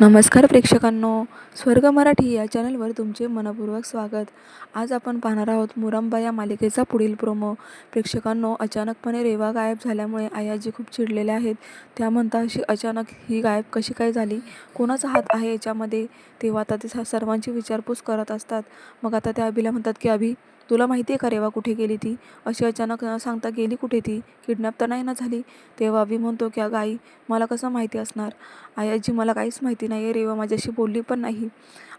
नमस्कार प्रेक्षकांनो. स्वर्ग मराठी या चॅनलवर तुमचे मनपूर्वक स्वागत. आज आपण पाहणार आहोत मुरंबा या मालिकेचा पुढील प्रोमो. प्रेक्षकांनो अचानकपणे रेवा गायब झाल्यामुळे आयाजी खूप चिडलेल्या आहेत. त्या म्हणता अशी अचानक ही गायब कशी काय झाली? कोणाचा हात आहे याच्यामध्ये? तेव्हा आता ते स- सर्वांची विचारपूस करत असतात. मग आता त्या अभिला म्हणतात की अभि तुला माहिती आहे का रेवा कुठे गेली ती? अशी अचानक न सांगता गेली कुठे ती? किडनॅप तर नाही ना झाली? तेव्हा अभि म्हणतो की अगं आई मला कसं माहिती असणार? आयाजी मला काहीच माहिती नाही आहे रेवा माझ्याशी बोलली पण नाही.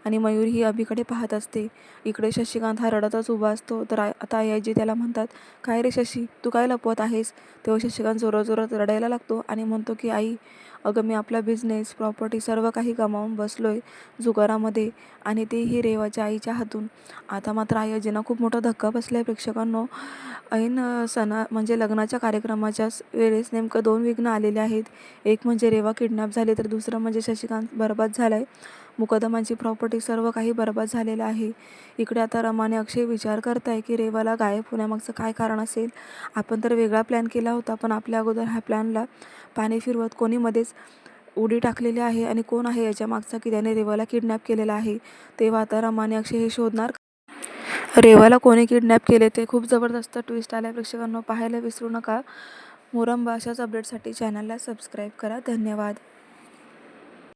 आणि मयूर ही अभिकडे पाहत असते. इकडे शशिकांत हा रडतच उभा असतो. तर आ आता आयाजी त्याला म्हणतात काय रे शशी तू काय लपवत आहेस? तेव्हा शशिकांत जोरात जोरात रडायला लागतो आणि म्हणतो की आई अगं मी आपला बिझनेस प्रॉपर्टी सर्व काही गमावून बसलो आहे जुगारामध्ये आणि तेही रेवाच्या आईच्या हातून. आता मात्र आयाजींना खूप मोठा धक्का बसला आहे प्रेक्षकांनो. ऐन सणा म्हणजे लग्नाच्या कार्यक्रमाच्या वेळेस नेमकं दोन विघ्न आलेले आहेत. एक म्हणजे रेवा किडनॅप झाली तर दुसरं म्हणजे शशिकांत बरबाद झाला आहे मुकदमांची प्रॉपर्टी सर्व काही बरबाद झालेलं आहे. इकडे आता रमाने अक्षय विचार करत आहे की रेवाला गायब होण्यामागचं काय कारण असेल? आपण तर वेगळा प्लॅन केला होता पण आपल्या अगोदर ह्या प्लॅनला पाणी फिरवत कोणी मध्येच उडी टाकलेली आहे? आणि कोण आहे याच्या मागचा की त्याने रेवाला किडनॅप केलेला आहे? तेव्हा आता रमाने अक्षय हे शोधणार रेवाला कोणी किडनॅप केले ते खूप जबरदस्त ट्विस्ट आल्या. प्रेक्षकांना पाहायला विसरू नका. मोरंबा अशाच अपडेटसाठी चॅनलला सबस्क्राईब करा. धन्यवाद.